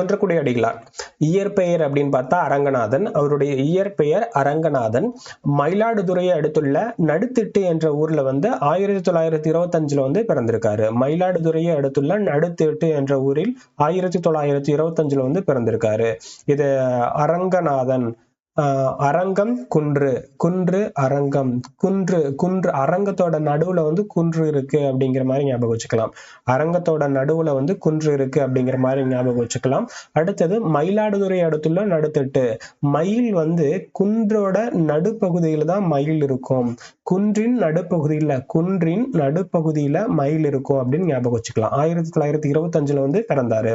குன்றக்குடி அடிகளார். இயற்பெயர் அப்படின்னு பார்த்தா அரங்கநாதன். அவருடைய இயற்பெயர் அரங்கநாதன். மயிலாடுதுறையை அடுத்துள்ள நடுத்திட்டு என்ற ஊர்ல வந்து ஆயிரத்தி தொள்ளாயிரத்தி இருபத்தஞ்சுல வந்து பிறந்திருக்காரு. மயிலாடுதுறையை அடுத்துள்ள நடுத்திட்டு என்ற ஊரில் ஆயிரத்தி தொள்ளாயிரத்தி இருபத்தஞ்சுல வந்து பிறந்திருக்காரு. இது அரங்கநாதன். அரங்கம் குன்று. குன்று அரங்கம். குன்று குன்று அரங்கத்தோட நடுவுல வந்து குன்று இருக்கு அப்படிங்கிற மாதிரி ஞாபகம் வச்சுக்கலாம். அரங்கத்தோட நடுவுல வந்து குன்று இருக்கு அப்படிங்கிற மாதிரி ஞாபகம் வச்சுக்கலாம். அடுத்தது மயிலாடுதுறை அடுத்துள்ள நடுத்தட்டு. மயில் வந்து குன்றோட நடுப்பகுதியில தான் மயில் இருக்கும். குன்றின் நடுப்பகுதியில குன்றின் நடுப்பகுதியில மயில் இருக்கும் அப்படின்னு ஞாபகம் வச்சுக்கலாம். ஆயிரத்தி தொள்ளாயிரத்தி இருபத்தஞ்சுல வந்து பிறந்தாரு.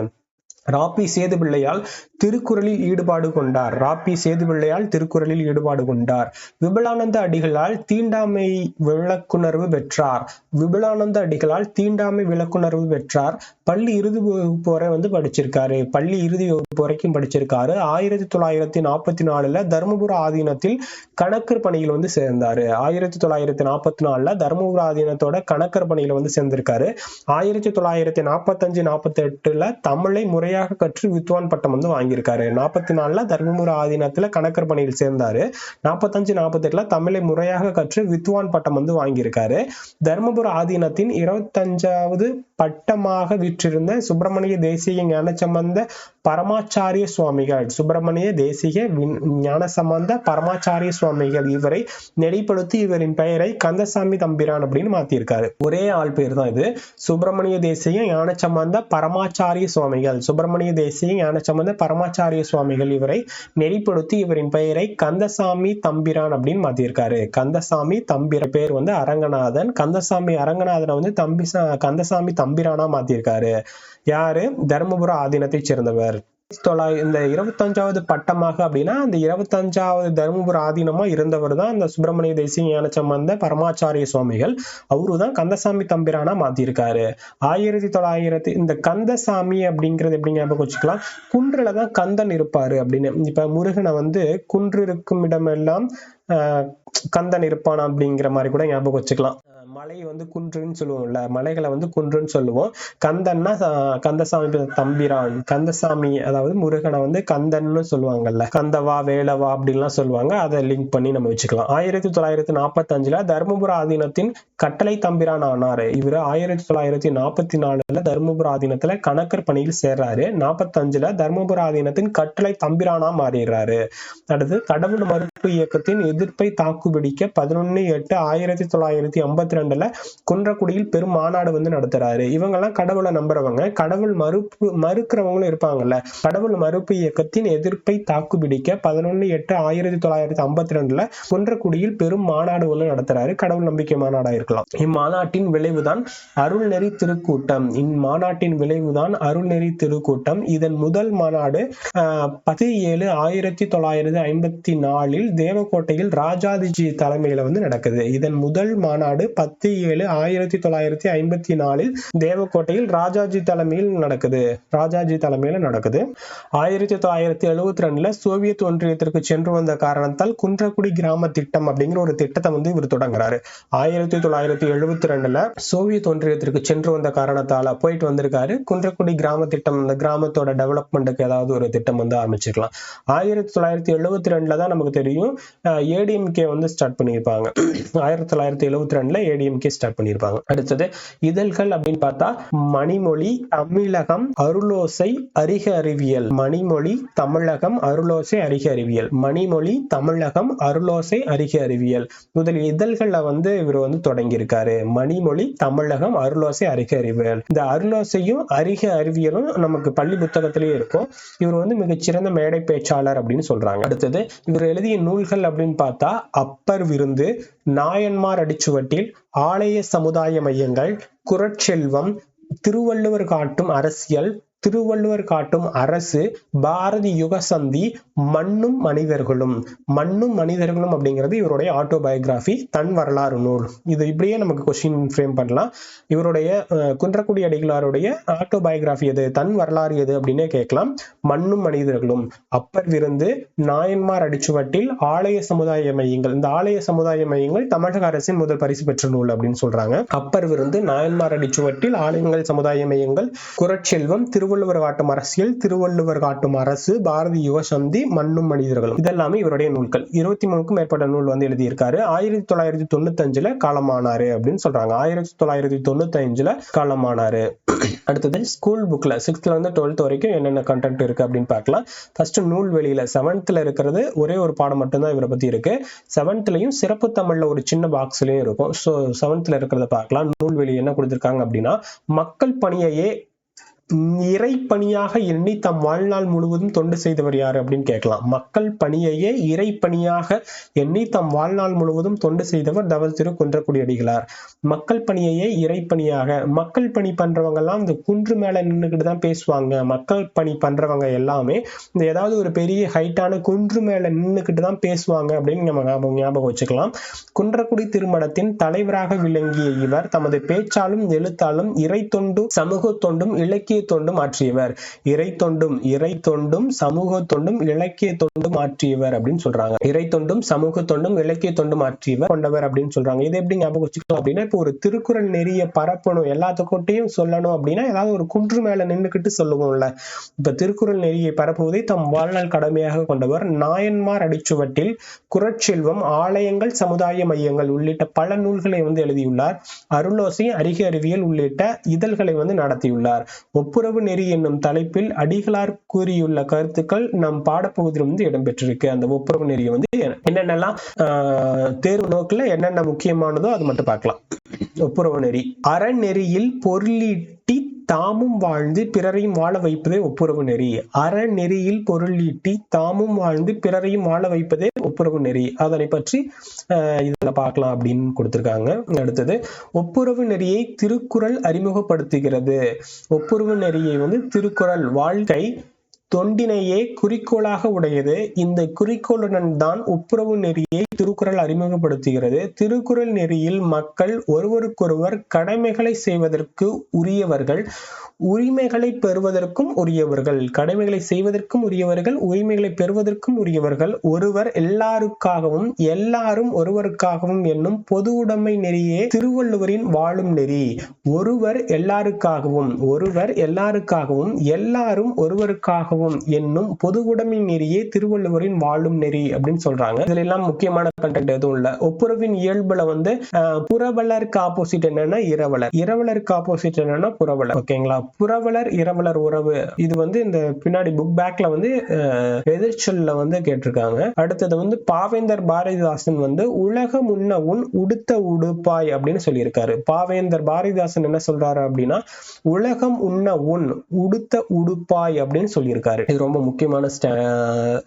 ராப்பி சேதுபிள்ளையால் திருக்குறளில் ஈடுபாடு கொண்டார். ராப்பி சேதுபிள்ளையால் திருக்குறளில் ஈடுபாடு கொண்டார். விபுலானந்த அடிகளால் தீண்டாமை விளக்குணர்வு பெற்றார். விபுலானந்த அடிகளால் தீண்டாமை விளக்குணர்வு பெற்றார். பள்ளி இறுதி வகுப்பு வரை வந்து படிச்சிருக்காரு. பள்ளி இறுதி வகுப்பு வரைக்கும் படிச்சிருக்காரு. ஆயிரத்தி தொள்ளாயிரத்தி நாற்பத்தி நாலுல தருமபுர ஆதீனத்தில் கணக்கர் பணியில் வந்து சேர்ந்தாரு. ஆயிரத்தி தொள்ளாயிரத்தி நாற்பத்தி நாலுல தருமபுர ஆதீனத்தோட கணக்கர் பணியில வந்து சேர்ந்திருக்காரு. ஆயிரத்தி தொள்ளாயிரத்தி நாற்பத்தஞ்சு நாற்பத்தி எட்டுல தமிழை முறையாக கற்று வித்வான் பட்டம் வந்து வாங்கியிருக்காரு. நாற்பத்தி நாலுல தர்மபுர ஆதீனத்துல கணக்கர் பணியில் சேர்ந்தாரு. நாற்பத்தஞ்சு நாற்பத்தி எட்டுல தமிழை முறையாக கற்று வித்வான் பட்டம் வந்து வாங்கியிருக்காரு. தர்மபுர ஆதீனத்தின் இருபத்தஞ்சாவது பட்டமாக விற்றிருந்த சுப்பிரமணிய தேசிய ஞானசம்பந்த பரமாச்சாரிய சுவாமிகள் சுப்பிரமணிய தேசிய விண்- ஞானசம்பந்த பரமாச்சாரிய சுவாமிகள் இவரை நெறிப்படுத்தி இவரின் பெயரை கந்தசாமி தம்பிரான் அப்படின்னு மாத்திருக்காரு ஒரே ஆள் பேர் தான் இது. சுப்பிரமணிய தேசிய ஞானசம்பந்த பரமாச்சாரிய சுவாமிகள் சுப்பிர சுப்பிரமணிய தேசிய ஞானசம்பந்த பரமாச்சாரிய சுவாமிகள் இவரை நெறிப்படுத்தி இவரின் பெயரை கந்தசாமி தம்பிரான் அப்படின்னு மாத்திருக்காரு. கந்தசாமி தம்பிர பேர் வந்து அரங்கநாதன். கந்தசாமி அரங்கநாதனை வந்து தம்பி கந்தசாமி தம்பிரானா மாத்திருக்காரு. யாரு? தருமபுர ஆதீனத்தை சேர்ந்தவர். தொள்ளாயிரம் இந்த இருபத்தஞ்சாவது பட்டமாக அப்படின்னா அந்த இருபத்தஞ்சாவது தருமபுர ஆதீனமா இருந்தவர் தான் அந்த சுப்பிரமணிய தேசிய ஞானசம்பந்த பரமாச்சாரிய சுவாமிகள். அவரு தான் கந்தசாமி தம்பிரானா மாத்திருக்காரு. ஆயிரத்தி தொள்ளாயிரத்தி இந்த கந்தசாமி அப்படிங்கிறது எப்படி ஞாபகம் வச்சுக்கலாம்? குன்றுல தான் கந்தன் இருப்பாரு அப்படின்னு. இப்ப முருகனை வந்து குன்று இருக்கும் இடமெல்லாம் ஆஹ் கந்தன் இருப்பான் அப்படிங்கிற மாதிரி கூட ஞாபகம் வச்சுக்கலாம். மலை வந்து குன்றுன்னு சொல்லுவோம்ல மலைகளை வந்து குன்றுன்னு சொல்லுவோம். கந்தன்னா கந்தசாமி தம்பிரான் கந்தசாமி அதாவது முருகனை வந்து கந்தன்னு சொல்லுவாங்கல்ல கந்தவா வேலவா அப்படின்லாம் சொல்லுவாங்க. அதை லிங்க் பண்ணி நம்ம வச்சுக்கலாம். ஆயிரத்தி தொள்ளாயிரத்தி நாற்பத்தி அஞ்சுல தருமபுர ஆதீனத்தின் கட்டளை தம்பிரான் ஆனாரு. இவரு ஆயிரத்தி தொள்ளாயிரத்தி நாற்பத்தி நாலுல தருமபுர ஆதீனத்துல கணக்கர் பணியில் சேர்றாரு. நாற்பத்தஞ்சுல தருமபுர ஆதீனத்தின் கட்டளை தம்பிரானா மாறிடுறாரு. அடுத்து கடவுள் மறுப்பு இயக்கத்தின் எதிர்ப்பை தாக்குப்பிடிக்க பதினொன்னு எட்டு ஆயிரத்தி தொள்ளாயிரத்தி ஐம்பத்தி ரெண்டுல குன்றக்குடியில் பெரும் மாநாடு வந்து நடத்துறாரு. இவங்கெல்லாம் கடவுளை நம்புறவங்க. கடவுள் மறுப்பு மறுக்கிறவங்களும் இருப்பாங்கல்ல. கடவுள் மறுப்பு இயக்கத்தின் எதிர்ப்பை தாக்குப்பிடிக்க பதினொன்னு எட்டு ஆயிரத்தி தொள்ளாயிரத்தி ஐம்பத்தி ரெண்டுல குன்றக்குடியில் பெரும் மாநாடு ஒன்று நடத்துறாரு. கடவுள் நம்பிக்கை மாநாடா இருக்கலாம். இம்மாநாட்டின் விளைவுதான் அருள்நெறி திருக்கூட்டம். இம்மாநாட்டின் விளைவுதான் அருள்நெறி திருக்கூட்டம். இதன் முதல் மாநாடு பத்து ஏழு ஆயிரத்தி தொள்ளாயிரத்தி ஐம்பத்தி நாலில் தேவக்கோட்டையில் ராஜாதிஜி தலைமையில வந்து நடக்குது. இதன் முதல் மாநாடு பத்து பத்து ஏழு ஆயிரத்தி தொள்ளாயிரத்தி ஐம்பத்தி நாலில் தேவக்கோட்டையில் ராஜாஜி தலைமையில் நடக்குது. ராஜாஜி தலைமையில் நடக்குது. ஆயிரத்தி தொள்ளாயிரத்தி எழுபத்தி ரெண்டுல சோவியத் ஒன்றியத்திற்கு சென்று வந்த காரணத்தால் குன்றக்குடி கிராம திட்டம் அப்படிங்கிற ஒரு திட்டத்தை வந்து இவர் தொடங்குறாரு. ஆயிரத்தி தொள்ளாயிரத்தி எழுபத்தி ரெண்டுல சோவியத் ஒன்றியத்திற்கு சென்று வந்த காரணத்தால போயிட்டு வந்திருக்காரு. குன்றக்குடி கிராம திட்டம் இந்த கிராமத்தோட டெவலப்மெண்ட்டுக்கு ஏதாவது ஒரு திட்டம் வந்து ஆரம்பிச்சிருக்கலாம் ஆயிரத்தி தொள்ளாயிரத்தி எழுபத்தி ரெண்டுல தான் நமக்கு தெரியும் ஏடிஎம்கே வந்து ஸ்டார்ட் பண்ணியிருப்பாங்க. ஆயிரத்தி தொள்ளாயிரத்தி எழுபத்தி ரெண்டுல ஏடி ஏடிஎம்கே ஸ்டார்ட் பண்ணியிருப்பாங்க. அடுத்தது இதழ்கள் அப்படின்னு பார்த்தா மணிமொழி தமிழகம் அருளோசை அறிக அறிவியல் மணிமொழி தமிழகம் அருளோசை அறிக அறிவியல் மணிமொழி தமிழகம் அருளோசை அறிக அறிவியல் முதல் இதழ்கள்ல வந்து இவர் வந்து தொடங்கியிருக்காரு. மணிமொழி தமிழகம் அருளோசை அறிக அறிவியல் இந்த அருளோசையும் அறிக அறிவியலும் நமக்கு பள்ளி புத்தகத்திலேயே இருக்கும். இவர் வந்து மிகச்சிறந்த மேடை பேச்சாளர் அப்படின்னு சொல்றாங்க. அடுத்தது இவர் எழுதிய நூல்கள் அப்படின்னு பார்த்தா அப்பர் விருந்து நாயன்மார் அடிச்சுவட்டில் ஆலய சமுதாய மையங்கள் குரட்செல்வம் திருவள்ளுவர் காட்டும் அரசியல் திருவள்ளுவர் காட்டும் அரசு பாரதி யுக சந்தி மண்ணும் மனிதர்களும். மண்ணும் மனிதர்களும் அப்படிங்கிறது இவருடைய ஆட்டோ ஆட்டோபயோகிராஃபி தன் வரலாறு நூல். இது இப்படியே நமக்கு கொஸ்டின் ஃப்ரேம் பண்ணலாம். இவருடைய குன்றக்குடி அடிகளாருடைய ஆட்டோ ஆட்டோபயோகிராஃபி எது தன் வரலாறு எது அப்படின்னே கேட்கலாம். மண்ணும் மனிதர்களும். அப்பர் விருந்து நாயன்மார் அடிச்சுவட்டில் ஆலய சமுதாய மையங்கள். இந்த ஆலய சமுதாய மையங்கள் தமிழக அரசின் முதல் பரிசு பெற்ற நூல் அப்படின்னு சொல்றாங்க. அப்பர் விருந்து நாயன்மார் அடிச்சுவட்டில் ஆலயங்கள் சமுதாய மையங்கள் குரட்செல்வம் திருவள்ளுவர் திருவள்ளுவர் காட்டும் அரசியல் திருவள்ளுவர் காட்டும் அரசு பாரதி யுவசந்தி மண்ணும் மனிதர்களும். இதெல்லாமே இவருடைய நூல்கள். இருபத்தி மூணுக்கும் மேற்பட்ட நூல் வந்து எழுதியிருக்காரு. ஆயிரத்தி தொள்ளாயிரத்தி தொண்ணூத்தஞ்சுல காலமானாரு அப்படின்னு சொல்றாங்க. ஆயிரத்தி தொள்ளாயிரத்தி தொண்ணூத்தி அஞ்சுல காலமானாரு. அடுத்தது ஸ்கூல் புக்ல சிக்ஸ்த்ல இருந்து டுவெல்த் வரைக்கும் என்னென்ன கண்டென்ட் இருக்கு அப்படின்னு பார்க்கலாம். ஃபர்ஸ்ட் நூல் வெளியில செவன்த்ல இருக்கிறது ஒரே ஒரு பாடம் மட்டும்தான் இவரை பத்தி இருக்கு. செவன்த்லயும் சிறப்பு தமிழ்ல ஒரு சின்ன பாக்ஸ்லயும் இருக்கும். ஸோ செவன்த்ல இருக்கிறத பார்க்கலாம். நூல்வெளி என்ன கொடுத்திருக்காங்க அப்படின்னா மக்கள் பணியையே இறைப்பணியாக எண்ணி தம் வாழ்நாள் முழுவதும் தொண்டு செய்தவர் யார் அப்படின்னு கேட்கலாம். மக்கள் பணியையே இறைப்பணியாக எண்ணி தம் வாழ்நாள் முழுவதும் தொண்டு செய்தவர் தவல் திரு குன்றக்குடி அடிகளார் மக்கள் பணியையே இறைப்பணியாக. மக்கள் பணி பண்றவங்க எல்லாம் இந்த குன்று மேல நின்றுக்கிட்டு தான் பேசுவாங்க. மக்கள் பணி பண்றவங்க எல்லாமே இந்த ஏதாவது ஒரு பெரிய ஹைட்டான குன்று மேல நின்றுக்கிட்டு தான் பேசுவாங்க அப்படின்னு நம்ம ஞாபகம் ஞாபகம் வச்சுக்கலாம். குன்றக்குடி திருமணத்தின் தலைவராக விளங்கிய இவர் தமது பேச்சாலும் எழுத்தாலும் இறை தொண்டும் சமூக தொண்டும் இலக்கிய இலக்கிய தொண்டும் ஆற்றியவர் இறை தொண்டும் இறை தொண்டும் சமூக தொண்டும் இலக்கிய தொண்டும் ஆற்றியவர் அப்படின்னு சொல்றாங்க. இறை தொண்டும் சமூக தொண்டும் இலக்கிய தொண்டும் ஆற்றியவர் கொண்டவர் அப்படின்னு சொல்றாங்க. இது எப்படி ஞாபகம் வச்சுக்கலாம் அப்படின்னா இப்போ ஒரு திருக்குறள் நெறிய பரப்பணும் எல்லாத்துக்கிட்டையும் சொல்லணும் அப்படின்னா ஏதாவது ஒரு குன்று மேல நின்றுக்கிட்டு சொல்லுவோம்ல. இப்ப திருக்குறள் நெறியை பரப்புவதை தம் வாழ்நாள் கடமையாக கொண்டவர் நாயன்மார் அடிச்சுவட்டில் குரட்செல்வம் ஆலயங்கள் சமுதாய மையங்கள் உள்ளிட்ட பல நூல்களை வந்து எழுதியுள்ளார். அருளோசை அறிக அறிவியல் உள்ளிட்ட இதழ்களை வந்து நடத்தியுள்ளார். ஒப்புரவு நெறி என்னும் தலைப்பில் அடிகளார் கூறியுள்ள கருத்துக்கள் நம் பாடப்பகுதியில் வந்து இடம்பெற்றிருக்கு. அந்த ஒப்புரவு நெறியை வந்து என்னென்னலாம் ஆஹ், தேர்வு நோக்கில் என்னென்ன முக்கியமானதோ அது மட்டும் பார்க்கலாம். ஒப்புரவு நெறி. அறநெறியில் பொருளீட்டி தாமும் வாழ்ந்து பிறரையும் வாழ வைப்பதே ஒப்புரவு நெறி. அறநெறியில் பொருளீட்டி தாமும் வாழ்ந்து பிறரையும் வாழ வைப்பதே ஒப்புரவு நெறி அதனை பற்றி ஆஹ், இதுல பார்க்கலாம் அப்படின்னு கொடுத்திருக்காங்க. அடுத்தது ஒப்புரவு நெறியை திருக்குறள் அறிமுகப்படுத்துகிறது. ஒப்புரவு நெறியை வந்து திருக்குறள் வாழ்க்கை தொண்டினையே குறிக்கோளாக உடையது. இந்த குறிக்கோளுடன் தான் ஒப்புரவு நெறியை திருக்குறள் அறிமுகப்படுத்துகிறது. திருக்குறள் நெறியில் மக்கள் ஒருவருக்கொருவர் கடமைகளை செய்வதற்கு உரியவர்கள் உரிமைகளை பெறுவதற்கும் உரியவர்கள். கடமைகளை செய்வதற்கும் உரியவர்கள் உரிமைகளை பெறுவதற்கும் உரியவர்கள். ஒருவர் எல்லாருக்காகவும் எல்லாரும் ஒருவருக்காகவும் என்னும் பொது உடைமை நெறியே திருவள்ளுவரின் வாழும் நெறி. ஒருவர் எல்லாருக்காகவும் ஒருவர் எல்லாருக்காகவும் எல்லாரும் ஒருவருக்காகவும் என்னும் பொது உடைமை நெறியே திருவள்ளுவரின் வாழும் நெறி அப்படின்னு சொல்றாங்க. இதுல எல்லாம் முக்கியமான கண்டென்ட் எதுவும் இல்ல. ஒப்புரவின் இயல்புல வந்து புறவலருக்கு ஆப்போசிட் என்னன்னா இரவலர். இரவலருக்கு ஆப்போசிட் என்னன்னா புறவலர் ஓகேங்களா புறவலர் இரவலர் உறவு. இது வந்து இந்த பின்னாடி புக் பேக்ல வந்து ஆஹ், எதிர்ச்சொல்ல வந்து கேட்டிருக்காங்க. அடுத்தது வந்து பாவேந்தர் பாரதிதாசன் வந்து உலகம் உண்ண உன் உடுத்த உடுப்பாய் அப்படின்னு சொல்லியிருக்காரு. பாவேந்தர் பாரதிதாசன் என்ன சொல்றாரு அப்படின்னா உலகம் உண்ண உன் உடுத்த உடுப்பாய் அப்படின்னு சொல்லியிருக்காரு. இது ரொம்ப முக்கியமான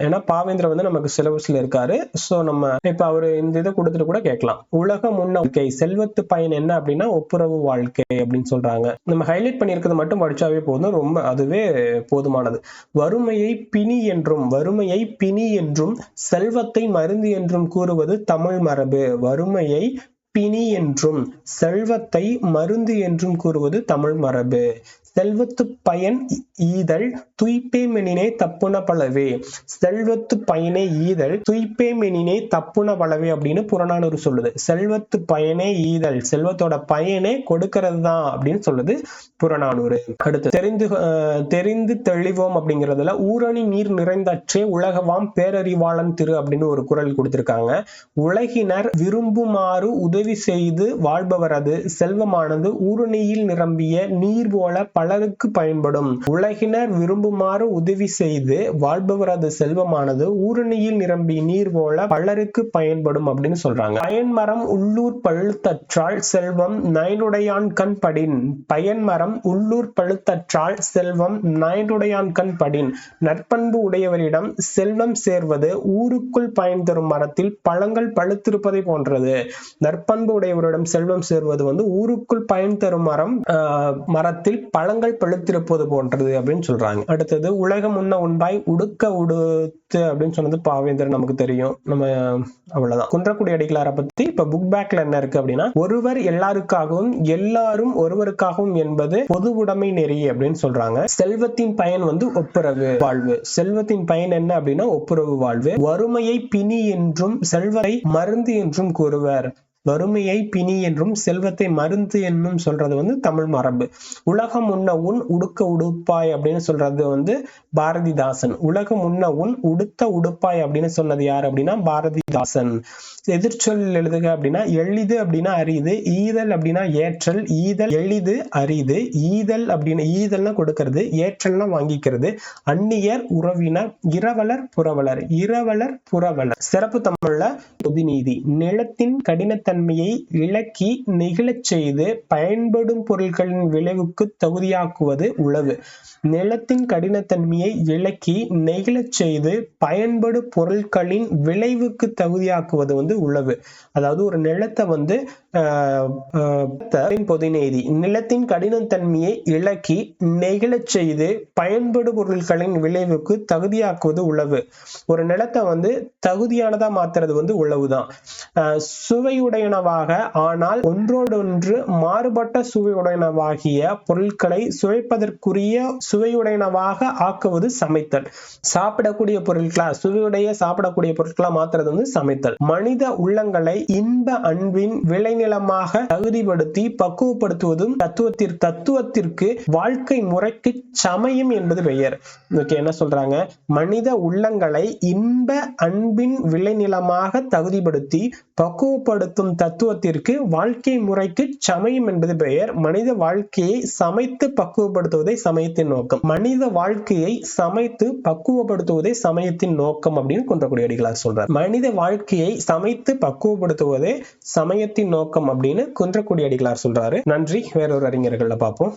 ஏன்னா பாவேந்திர வந்து நமக்கு சிலபஸ்ல இருக்காரு. சோ நம்ம இப்ப அவரு இந்த இதை கொடுத்துட்டு கூட கேட்கலாம். உலகம் உண்ண வாழ்க்கை செல்வத்து பயன் என்ன அப்படின்னா ஒப்புரவு வாழ்க்கை அப்படின்னு சொல்றாங்க. நம்ம ஹைலைட் பண்ணியிருக்கிறது மட்டும் படிச்சாவே போதும். ரொம்ப அதுவே போதுமானது. வறுமையை பிணி என்றும் வறுமையை பிணி என்றும் செல்வத்தை மருந்து என்றும் கூறுவது தமிழ் மரபு. வறுமையை பிணி என்றும் செல்வத்தை மருந்து என்றும் கூறுவது தமிழ் மரபு. செல்வத்து பயன் ஈதல் துய்ப்பே மெனினே தப்புன பலவே செல்வத்து பயனே ஈதல் துய்ப்பே மெனினே தப்புன பலவே அப்படின்னு புறநானூறு சொல்லுது. செல்வத்து பயனே ஈதல் செல்வத்தோட பயனே கொடுக்கறது தான் அப்படின்னு சொல்லுது புறநானூறு. அடுத்து தெரிந்து தெரிந்து தெளிவோம் அப்படிங்கிறதுல ஊரணி நீர் நிறைந்தற்றே உலகவாம் பேரறிவாளன் திரு அப்படின்னு ஒரு குரல் கொடுத்திருக்காங்க. உலகினர் விரும்புமாறு உதவி செய்து வாழ்பவரது செல்வமானது ஊரணியில் நிரம்பிய நீர் போல பலருக்கு பயன்படும். உலகினர் விரும்புமாறு உதவி செய்து வாழ்பவரது செல்வமானது. ஊரணியில் நிரம்பி நீர் போல பலருக்கு பயன்படும் அப்படின்னு சொல்றாங்க. பயன்மரம் உள்ளூர் பழுத்தற்றால் செல்வம் நயனுடையான் கண் படின். பயன்மரம் உள்ளூர் பழுத்தற்றால் செல்வம் நயனுடையான் கண் படின். நற்பண்பு உடையவரிடம் செல்வம் சேர்வது ஊருக்குள் பயன் தரும் மரத்தில் பழங்கள் பழுத்திருப்பதை போன்றது. நற்பண்பு உடையவரிடம் செல்வம் சேர்வது வந்து ஊருக்குள் பயன் தரும் மரம் மரத்தில் பழங்கள் பழுத்திருப்பது போன்றது அப்படின்னு சொல்றாங்க. அடுத்தது உலகம் உண்ண உண்பாய் உடுக்க உடுத்து அப்படின்னு சொன்னது பாவேந்தர் நமக்கு தெரியும். நம்ம அவ்வளவுதான். குன்றக்குடி அடிகளாரை பத்தி இப்ப புக் பேக்ல என்ன இருக்கு அப்படின்னா ஒருவர் எல்லாருக்காகவும் எல்லாரும் ஒருவருக்காகவும் என்பது பொது உடைமை நெறி அப்படின்னு சொல்றாங்க. செல்வத்தின் பயன் வந்து ஒப்புரவு வாழ்வு. செல்வத்தின் பயன் என்ன அப்படின்னா ஒப்புரவு வாழ்வு. வறுமையை பிணி என்றும் செல்வத்தை மருந்து என்றும் கூறுவர். வறுமையை பிணி என்றும் செல்வத்தை மருந்து என்னும் சொல்றது வந்து தமிழ் மரபு. உலகம் உண்ண உன் உடுக்க உடுப்பாய் அப்படின்னு சொல்றது வந்து பாரதிதாசன். உலகம் உண்ண உன் உடுத்த உடுப்பாய் அப்படின்னு சொன்னது யார் அப்படின்னா பாரதிதாசன். எதிர்ச்சொல் எழுதுக அப்படின்னா எளிது அப்படின்னா அரிது ஈதல் அப்படின்னா ஏற்றல் ஈதல் எளிது அரிது ஈதல் அப்படின்னு ஈதல்னா கொடுக்கறது ஏற்றல்னா வாங்கிக்கிறது. அந்நியர் உறவினர் இரவலர் புறவலர் இரவலர் புறவலர் சிறப்பு தமிழ்ல பொதுநீதி. நிலத்தின் கடினத்தை தன்மையை இழக்கி நெகிழச் செய்து பயன்படும் பொருட்களின் விளைவுக்கு தகுதியாக்குவது உழவு நிலத்தின் கடினத்தன்மையை இழக்கி நெகிழச் செய்து பயன்படு பொருட்களின் விளைவுக்கு தகுதியாக்குவது வந்து உழவு அதாவது ஒரு நிலத்தை வந்து பொதுநீதி நிலத்தின் கடினத்தன்மையை இழக்கி நெகிழச் செய்து பயன்படு பொருட்களின் விளைவுக்கு தகுதியாக்குவது உழவு ஒரு நிலத்தை வந்து தகுதியானதா மாத்துறது வந்து உழவுதான் சுவையுடையனவாக ஆனால் ஒன்றோடொன்று மாறுபட்ட சுவையுடையனவாகிய பொருட்களை சுவைப்பதற்குரிய சுவையுடையனவாக ஆக்குவது சமைத்தல். சாப்பிடக்கூடிய பொருட்களா சுவையுடைய சாப்பிடக்கூடிய பொருட்களா மாத்துறது வந்து சமைத்தல். மனித உள்ளங்களை இன்ப அன்பின் விளைநிலமாக தகுதிப்படுத்தி பக்குவப்படுத்துவதும் தத்துவத்திற்கு தத்துவத்திற்கு வாழ்க்கை முறைக்கு சமயம் என்பது பெயர். ஓகே என்ன சொல்றாங்க? மனித உள்ளங்களை இன்ப அன்பின் விளைநிலமாக தகுதிப்படுத்தி பக்குவப்படுத்தும் தத்துவத்திற்கு வாழ்க்கை முறைக்கு சமயம் என்பது பெயர். மனித வாழ்க்கையை சமைத்து பக்குவப்படுத்துவதை சமயத்தின் நோக்கம். மனித வாழ்க்கையை சமைத்து பக்குவப்படுத்துவதே சமயத்தின் நோக்கம் அப்படின்னு குன்றக்குடி அடிகளார் சொல்றார். மனித வாழ்க்கையை சமைத்து பக்குவப்படுத்துவதே சமயத்தின் நோக்கம் அப்படின்னு குன்றக்குடி அடிகளார் சொல்றாரு. நன்றி. வேறொரு அறிஞர்கள்ல பார்ப்போம்.